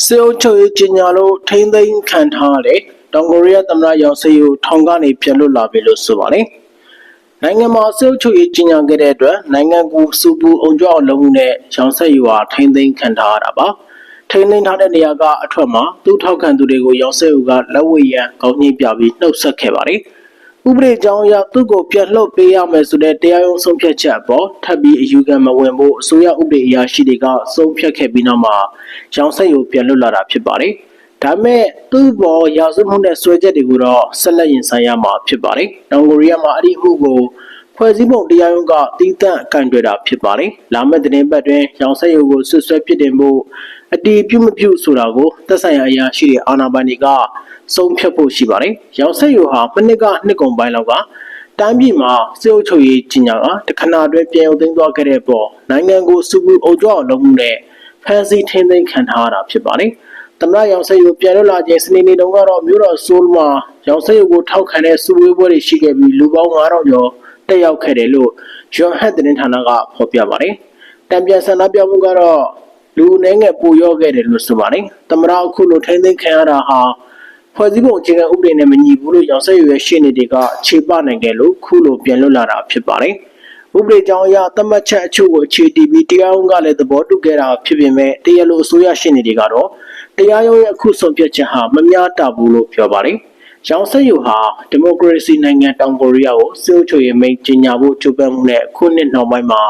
စေအုပ်ချုပ်ရေးကြီးညာလို့ထိမ့်သိမ်းခံထားရတဲ့တောင်ကိုရီးယားသမ္မတရောင်စေကိုထောင်ကနေပြန်လွတ်လာပြီလို့ဆိုပါတယ်။နိုင်ငံမှာစေအုပ်ချုပ်ရေးကြီးညာခဲ့တဲ့အတွက်နိုင်ငံကိုစူပူအောင်ကြွအောင်လုပ်မှုနဲ့ရောင်ဆက်ယူဟာထိမ့်သိမ်းခံထားရတာပါ။ထိမ့်သိမ်းထားတဲ့နေရာကအထွက်မှာသူ့ထောက်ခံသူတွေကိုရောင်ဆက်ယူကလက်ဝဲရန်ကောင်းကြီးပြပြီးနှုတ်ဆက်ခဲ့ပါတယ်။ ဥပဒေကြောင်းအရသူ့ကိုပြန်လှုပ်ပေးရမယ်ဆိုတဲ့တရားရုံးဆုံးဖြတ်ချက်အပေါ်ထပ်ပြီးအယူခံမဝင်ဖို့အစိုးရဥပဒေအရာရှိတွေကဆုံးဖြတ်ခဲ့ပြီးနောက်မှာရောင်ဆက်ယူပြန်လွတ်လာတာဖြစ်ပါတယ်။ဒါပေမဲ့သူ့ဘောရာဇဝမှုနဲ့ဆွဲချက်တွေကိုတော့ဆက်လက်ရင်ဆိုင်ရမှာဖြစ်ပါတယ်။တောင်ကိုရီးယားမှာအဲ့ဒီအမှုကိုဖွဲ့စည်းပုံတရားရုံးကတည်တံ့အကန့်တွေတာဖြစ်ပါတယ်။လာမယ့်သတင်းပတ်တွင်ရောင်ဆက်ယူကိုဆွဆွဲပြစ်တင်ဖို့ အတီးပြုမပြုဆိုတာကိုသက်ဆိုင်ရာအရာရှိတွေအာဏာပိုင်တွေကဆုံးဖြတ်ဖို့ရှိပါတယ်။ရောင်ဆက်ယူဟာမနစ်ကနှစ်ကုန်ပိုင်းလောက်ကတိုင်းပြည်မှာစေအုပ်ချုပ်ရေးကြီးညာကတခဏအတွင်းပြန်ရုပ်သိမ်းသွားခဲ့တဲ့ပေါ်နိုင်ငံကိုစူပူအုပ်ချုပ်အောင်လုပ်မှုနဲ့ဖမ်းဆီးထိန်းသိမ်းခံထားရတာဖြစ်ပါတယ်။သမ္မတရောင်ဆက်ယူပြန်လွတ်လာခြင်းစနေနေ့တုန်းကတော့မြို့တော်ဆိုးလ်မှာရောင်ဆက်ယူကိုထောက်ခံတဲ့စုဝေးပွဲတွေရှိခဲ့ပြီးလူပေါင်း9000ကျော်တက်ရောက်ခဲ့တယ်လို့ဂျွန်ဟတ်သတင်းဌာနကဖော်ပြပါတယ်။တံပြန်ဆန္ဒပြမှုကတော့ လူအနှဲငယ်ပိုရော့ခဲ့တယ်လို့ဆိုပါတယ်။သမ္မတအခုလိုထိန်းသိမ်းခံရတာဟာဖွဲ့စည်းပုံအခြေခံဥပဒေနဲ့မညီဘူးလို့ရောင်ဆက်ရွယ်ရှင်းနေတွေက ခြေပနိုင်တယ်လို့ခုလိုပြန်လွတ်လာတာဖြစ်ပါတယ်။ဥပဒေကြောင်းအရသတ်မှတ်ချက်အချို့ကိုအခြေတည်ပြီးတရားရုံးကလည်းသဘောတူခဲ့တာဖြစ်ပေမဲ့တရားလိုအစိုးရရှင်းနေတွေကတော့တရားရုံးရဲ့အခုဆုံးဖြတ်ချက်ဟာမမျှတဘူးလို့ပြောပါတယ်။ရောင်ဆက်ယူဟာဒီမိုကရေစီနိုင်ငံတောင်ကိုရီးယားကိုစစ်အုပ်ချုပ်ရေးမိန့်ကြီးညာဖို့ကြိုးပမ်းမှုနဲ့ခုနှစ်နောက်ပိုင်းမှာ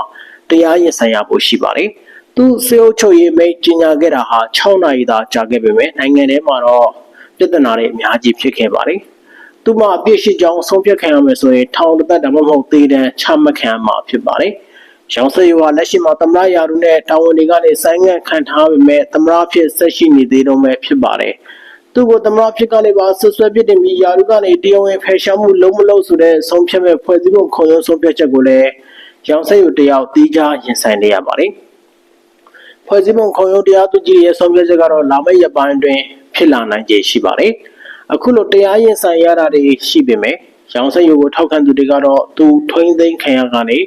တရားရင်ဆိုင်ရဖို့ရှိပါတယ်။ သူစေအုပ်ချုပ်ရေးမိန့်ကြီးညာခဲ့တာဟာ6နာရီသာကြာခဲ့ပေမဲ့နိုင်ငံထဲမှာတော့ပြဿနာတွေအများကြီးဖြစ်ခဲ့ပါတယ်။သူမှအပြစ်ရှိကြောင်းဆုံးဖြတ်ခံရမယ်ဆိုရင်ထောင်တစ်သက်ဒါမှမဟုတ်သေဒဏ်ချမှတ်ခံရမှာဖြစ်ပါတယ်။ရောင်စေရွာလက်ရှိမှာသမ္မတရာထူးနဲ့တာဝန်တွေကနေဆိုင်းငံ့ခံထားပေမဲ့သမ္မတဖြစ်ဆက်ရှိနေသေးတော့ပဲဖြစ်ပါတယ်။သူ့ကိုသမ္မတဖြစ်ကနေပါဆွဆွဲပြစ်တင်ပြီးယာရုကနေတရားဝင်ဖယ်ရှားမှုလုံးမလုံးဆိုတဲ့ဆုံးဖြတ်မဲ့ဖွဲ့စည်းပုံခုံရုံးဆုံးဖြတ်ချက်ကိုလည်းရောင်ဆက်ယူတယောက်တီးခြားရင်ဆိုင်နေရပါတယ်။ ဖွဲ့စည်းပုံခုံရုံးတရားသူကြီးရဲ့ဆုံးဖြတ်ချက်ကတော့လာမယ့်ရက်ပိုင်းတွင်ဖြစ်လာနိုင်ခြေရှိပါတယ်။အခုလိုတရားရင်ဆိုင်ရတာတွေရှိပေမဲ့ရောင်ဆက်ယူကိုထောက်ခံသူတွေကတော့သူထွင်းသိမ်းခံရကနေ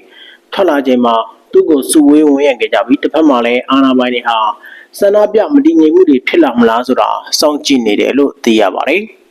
ထွက်လာချိန်မှာသူ့ကိုစုဝေးဝင်ရခဲ့ကြပြီးတစ်ဖက်မှာလည်းအာဏာပိုင်တွေဟာဆန္ဒပြမတည်ငြိမ်မှုတွေဖြစ်လာမလားဆိုတာစောင့်ကြည့်နေတယ်လို့သိရပါတယ်။